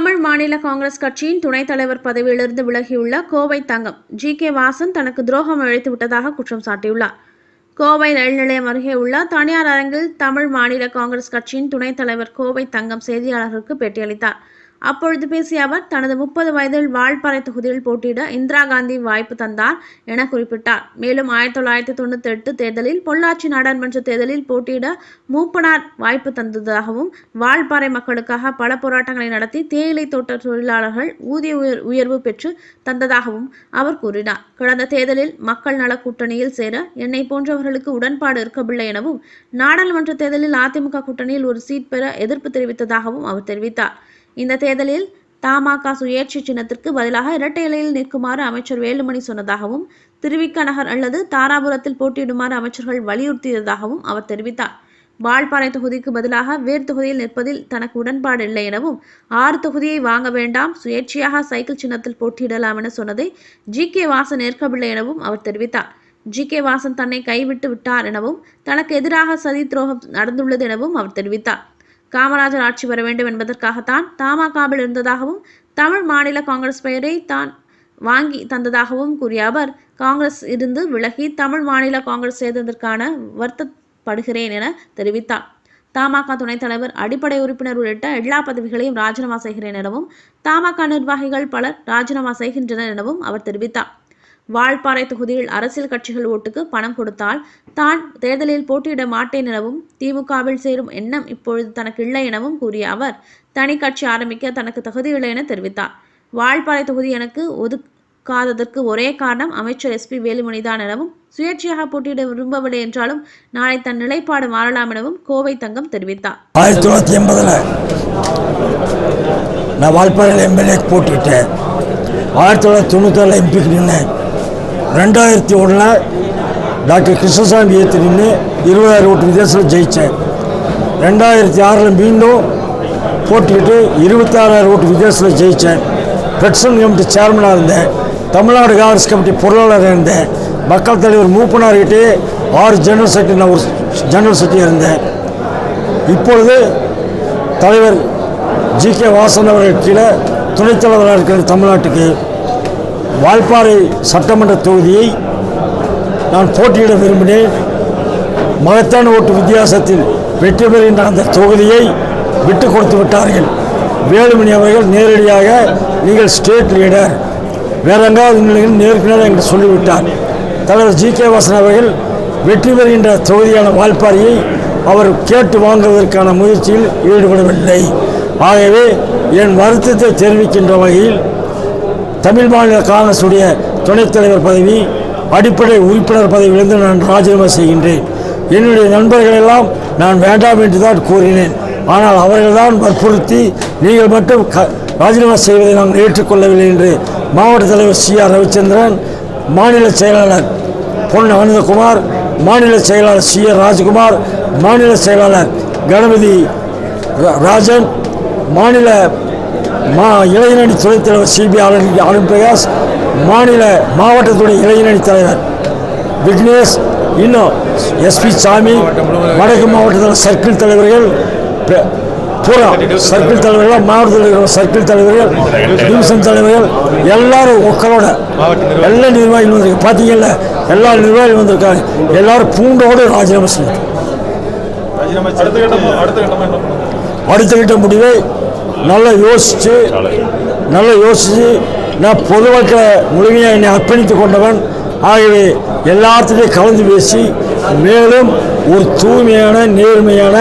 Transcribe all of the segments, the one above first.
தமிழ் மாநில காங்கிரஸ் கட்சியின் துணைத் தலைவர் பதவியிலிருந்து விலகியுள்ள கோவை தங்கம். ஜி. கே. வாசன் தனக்கு துரோகம் இழைத்து விட்டதாக குற்றம் சாட்டியுள்ளார். கோவை ரயில் நிலையம் அருகே உள்ள தனியார் அரங்கில் தமிழ் மாநில காங்கிரஸ் கட்சியின் துணைத் தலைவர் கோவை தங்கம் செய்தியாளர்களுக்கு பேட்டியளித்தார். அப்பொழுது பேசிய அவர் தனது முப்பது வயதில் வால்பாறை தொகுதியில் போட்டியிட இந்திரா காந்தி வாய்ப்பு தந்தார் என குறிப்பிட்டார். மேலும் ஆயிரத்தி தொள்ளாயிரத்தி தொண்ணூத்தி எட்டு தேர்தலில் பொள்ளாச்சி நாடாளுமன்ற தேர்தலில் போட்டியிட மூப்பனார் வாய்ப்பு தந்ததாகவும் வால்பாறை மக்களுக்காக பல போராட்டங்களை நடத்தி தேயிலை தோட்ட தொழிலாளர்கள் ஊதிய உயர் உயர்வு பெற்று தந்ததாகவும் அவர் கூறினார். கடந்த தேர்தலில் மக்கள் நல கூட்டணியில் சேர என்னை போன்றவர்களுக்கு உடன்பாடு இருக்கவில்லை எனவும் நாடாளுமன்ற தேர்தலில் அதிமுக கூட்டணியில் ஒரு சீட் பெற எதிர்ப்பு தெரிவித்ததாகவும் அவர் தெரிவித்தார். இந்த தேர்தலில் தமாக சுயேட்சை சின்னத்திற்கு பதிலாக இரட்டை இலையில் நிற்குமாறு அமைச்சர் வேலுமணி சொன்னதாகவும் திருவிக்க நகர் அல்லது தாராபுரத்தில் போட்டியிடுமாறு அமைச்சர்கள் வலியுறுத்தியதாகவும் அவர் தெரிவித்தார். வால்பாறை தொகுதிக்கு பதிலாக வேறு தொகுதியில் நிற்பதில் தனக்கு உடன்பாடு இல்லை எனவும் ஆறு தொகுதியை வாங்க வேண்டாம் சுயேட்சையாக சைக்கிள் சின்னத்தில் போட்டியிடலாம் என சொன்னதை ஜி. கே. வாசன் ஏற்கவில்லை எனவும் அவர் தெரிவித்தார். ஜி. கே. வாசன் தன்னை கைவிட்டு விட்டார் எனவும் தனக்கு எதிராக சதி துரோகம் நடந்துள்ளது எனவும் அவர் தெரிவித்தார். காமராஜர் ஆட்சி வர வேண்டும் என்பதற்காகத்தான் தமாகாவில் இருந்ததாகவும் தமிழ் மாநில காங்கிரஸ் பெயரை தான் வாங்கி தந்ததாகவும் கூறிய அவர் காங்கிரஸ் இருந்து விலகி தமிழ் மாநில காங்கிரஸ் சேர்ந்ததற்கான வருத்தப்படுகிறேன் என தெரிவித்தார். தமாக துணைத் தலைவர் அடிப்படை உறுப்பினர் உள்ளிட்ட எல்லா பதவிகளையும் ராஜினாமா செய்கிறேன் எனவும் தமாக நிர்வாகிகள் பலர் ராஜினாமா செய்கின்றனர் எனவும் அவர் தெரிவித்தார். வால்பாறை தொகுதியில் அரசியல் கட்சிகள் ஓட்டுக்கு பணம் கொடுத்தால் தான் தேர்தலில் போட்டியிட மாட்டேன் எனவும் திமுகவில் சேரும் எண்ணம் இப்பொழுது தனக்கு இல்லை எனவும் கூறிய அவர் தனி கட்சி ஆரம்பிக்க தனக்கு தகுதியில்லை என தெரிவித்தார். வால்பாறை தொகுதி எனக்கு ஒதுக்காததற்கு ஒரே காரணம் அமைச்சர் எஸ்பி வேலுமணிதான் எனவும் சுயேட்சையாக போட்டியிட விரும்பவில்லை என்றாலும் நாளை தன் நிலைப்பாடு மாறலாம் எனவும் கோவை தங்கம் தெரிவித்தார். ஆயிரத்தி தொள்ளாயிரத்தி எண்பதில் நான் வால்பாறையில் எம்எல்ஏ போட்டிட்டேன் ஆயிரத்தி தொள்ளாயிரத்தி தொண்ணூத்தாறில் எம்பிக்கு நின்னேன். ரெண்டாயிரத்தி ஒன்றில் டாக்டர் கிருஷ்ணசாமி ஏற்றி நின்று இருபதாயிரம் ஓட்டு வித்தியாசத்தில் ஜெயித்தேன் ரெண்டாயிரத்தி ஆறில் மீண்டும் போட்டிக்கிட்டு இருபத்தாறாயிரம் ஓட்டு வித்தியாசத்தில் ஜெயித்தேன் பெட்சன் கமிட்டி சேர்மனாக இருந்தேன். தமிழ்நாடு காங்கிரஸ் கமிட்டி பொருளாளராக இருந்தேன். மக்கள் தலைவர் மூப்பனார்கிட்டே ஆறு ஜெனரல் செக்ரட்டரி நான் ஒரு ஜெனரல் செக்ரட்டரி இருந்தேன். இப்பொழுது தலைவர் ஜி கே வாசன் அவர்கள் கீழே துணைத் தலைவராக இருக்கிற தமிழ்நாட்டுக்கு. வால்பாறை சட்டமன்ற தொகுதியை நான் போட்டியிட விரும்பினேன். மகத்தான ஓட்டு வித்தியாசத்தில் வெற்றி பெறுகின்ற அந்த தொகுதியை விட்டு கொடுத்து விட்டார்கள். வேலுமணி அவர்கள் நேரடியாக நீங்கள் ஸ்டேட் லீடர் வேற எங்காவது நிலையில் நேருக்கு என்று சொல்லிவிட்டார். தலைவர் ஜி. கே. வாசன் அவர்கள் வெற்றி பெறுகின்ற தொகுதியான வால்பாரியை அவர் கேட்டு வாங்குவதற்கான முயற்சியில் ஈடுபடவில்லை. ஆகவே என் வருத்தத்தை தெரிவிக்கின்ற வகையில் தமிழ் மாநில காங்கிரசுடைய துணைத் தலைவர் பதவி அடிப்படை உறுப்பினர் பதவியிலிருந்து நான் ராஜினாமா செய்கின்றேன். என்னுடைய நண்பர்கள் எல்லாம் நான் வேண்டாம் என்று தான் கூறினேன். ஆனால் அவர்கள்தான் வற்புறுத்தி நீங்கள் மட்டும் க ராஜினாமா செய்வதை நாங்கள் ஏற்றுக்கொள்ளவில்லை என்று மாவட்ட தலைவர் சி ஆர் ரவிச்சந்திரன் மாநில செயலாளர் பொன் அனந்தகுமார் மாநில செயலாளர் சி ஆர் ராஜ்குமார் மாநில செயலாளர் கணபதி ரா- ராஜன் மாநில மா இளைஞரணி துணைத் தலைவர் சிபி ஆனந்த் பிரகாஷ் மாநில மாவட்டத்துடைய இளைஞரணி தலைவர் விக்னேஷ் இன்னும் எஸ்பி சாமி வடக்கு மாவட்டத்தில் சர்க்கிள் தலைவர்கள் பூரா சர்க்கிள் தலைவர்கள் மாவட்டத்தில் இருக்கிற சர்க்கிள் தலைவர்கள் டிவிஷன் தலைவர்கள் எல்லாரும் உக்களோட எல்லா நிர்வாகிகள் வந்திருக்காங்க. பார்த்தீங்கல்ல எல்லா நிர்வாகிகள் வந்திருக்காங்க. எல்லாரும் பூண்டோடு ராஜினாமா பண்ணுங்க அடுத்த கிட்ட முடிவை நல்லா யோசித்து நல்லா யோசித்து நான் பொதுமக்களை முழுமையாக என்னை அர்ப்பணித்து கொண்டவன். ஆகவே எல்லாத்துலேயும் கலந்து பேசி மேலும் ஒரு தூய்மையான நேர்மையான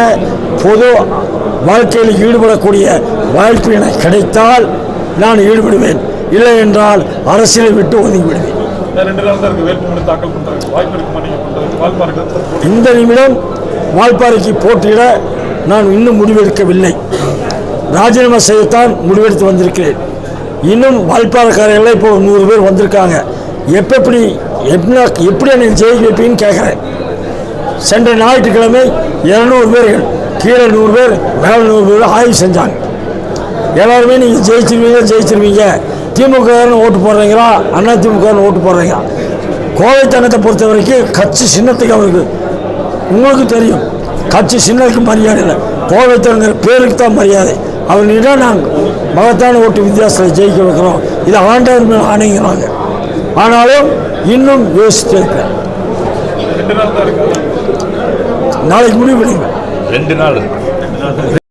பொது வாழ்க்கையில் ஈடுபடக்கூடிய வாய்ப்பு எனக்கு கிடைத்தால் நான் ஈடுபடுவேன். இல்லை என்றால் அரசியலை விட்டு ஒதுங்கி விடுவேன் இந்த நிமிடம் வால்பாறைக்கு போட்டியிட நான் இன்னும் முடிவெடுக்கவில்லை. ராஜினாமா செய்யத்தான் முடிவெடுத்து வந்திருக்கிறேன். இன்னும் வால்பாறைக்காரர்கள் இப்போ நூறு பேர் வந்திருக்காங்க. எப்போ எப்படி எப்படின்னா எப்படி என்னை ஜெயிக்க வைப்பீங்கன்னு கேட்குறேன் சென்ற ஞாயிற்றுக்கிழமை இரநூறு பேர்கள் கீழே நூறு பேர் மேலே நூறு பேர் ஆய்வு செஞ்சாங்க. எல்லாருமே நீங்கள் ஜெயிச்சிருவீங்க ஜெயிச்சிருவீங்க. திமுகன்னு ஓட்டு போடுறீங்களா? அண்ணா திமுகன்னு ஓட்டு போடுறீங்க கோவைத்தனத்தை பொறுத்த வரைக்கும் கட்சி சின்னத்துக்கு அவருக்கு உங்களுக்கு தெரியும். கட்சி சின்னத்துக்கு மரியாதை இல்லை. கோவைத்தனங்கிற பேருக்கு தான் மரியாதை. அவர் நான் மகத்தான ஓட்டு வித்தியாசத்தில் ஜெயிக்க வைக்கிறோம். இது ஆண்டவர் மேல் ஆணைங்கிறாங்க ஆனாலும் இன்னும் யோசிச்சு இருக்கேன் நாளைக்கு முடிவு பண்ணிடுவேன் ரெண்டு நாள்.